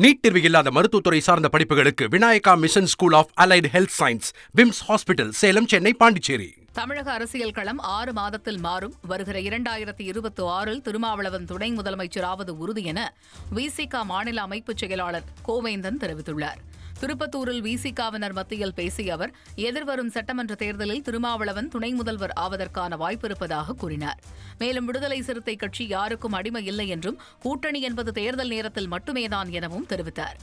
NEET தேர்வு இல்லாத மருத்துவத்துறை சார்ந்த படிப்புகளுக்கு Vinayaka mission school of allied health science VIMS hospital Salem Chennai Pondicherry. தமிழக அரசியல் களம் ஆறு மாதத்தில் மாறும். வருகிற இரண்டாயிரத்தி இருபத்தி ஆறில் திருமாவளவன் துணை முதலமைச்சராவது உறுதி என விசிக மாநில அமைப்புச் செயலாளர் கோவேந்தன் தெரிவித்துள்ளார். திருப்பத்தூரில் விசிகாவினர் மத்தியில் பேசிய அவர் எதிர்வரும் சட்டமன்ற தேர்தலில் திருமாவளவன் துணை முதல்வர் ஆவதற்கான வாய்ப்பிருப்பதாக கூறினார். மேலும் விடுதலை சிறுத்தை கட்சி யாருக்கும் அடிமை இல்லை என்றும் கூட்டணி என்பது தேர்தல் நேரத்தில் மட்டுமேதான் எனவும் தெரிவித்தார்.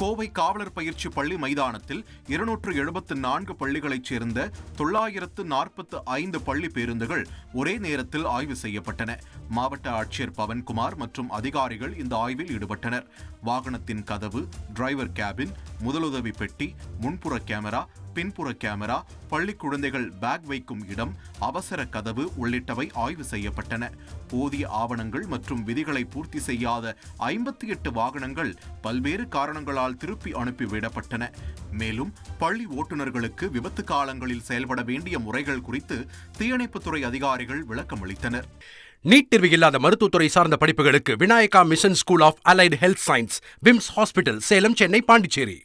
கோவை காவலர் பயிற்சி பள்ளி மைதானத்தில் இருநூற்று எழுபத்து நான்கு பள்ளிகளைச் சேர்ந்த தொள்ளாயிரத்து நாற்பத்து ஐந்து பள்ளி பேருந்துகள் ஒரே நேரத்தில் ஆய்வு செய்யப்பட்டன. மாவட்ட ஆட்சியர் பவன்குமார் மற்றும் அதிகாரிகள் இந்த ஆய்வில் ஈடுபட்டனர். வாகனத்தின் கதவு டிரைவர் கேபின் முதலுதவி பெட்டி முன்புற கேமரா பின்புற கேமரா பள்ளி குழந்தைகள் பேக் வைக்கும் இடம் அவசர கதவு உள்ளிட்டவை ஆய்வு செய்யப்பட்டன. போதிய ஆவணங்கள் மற்றும் விதிகளை பூர்த்தி செய்யாத ஐம்பத்தி எட்டு வாகனங்கள் பல்வேறு காரணங்களால் திருப்பி அனுப்பிவிடப்பட்டன மேலும் பள்ளி ஓட்டுநர்களுக்கு விபத்து காலங்களில் செயல்பட வேண்டிய முறைகள் குறித்து தீயணைப்புத்துறை அதிகாரிகள் விளக்கமளித்தனர் நீட் தேர்வு இல்லாத மருத்துவத்துறை சார்ந்த படிப்புகளுக்கு Vinayaka mission school of allied health science VIMS hospital Salem Chennai Pondicherry.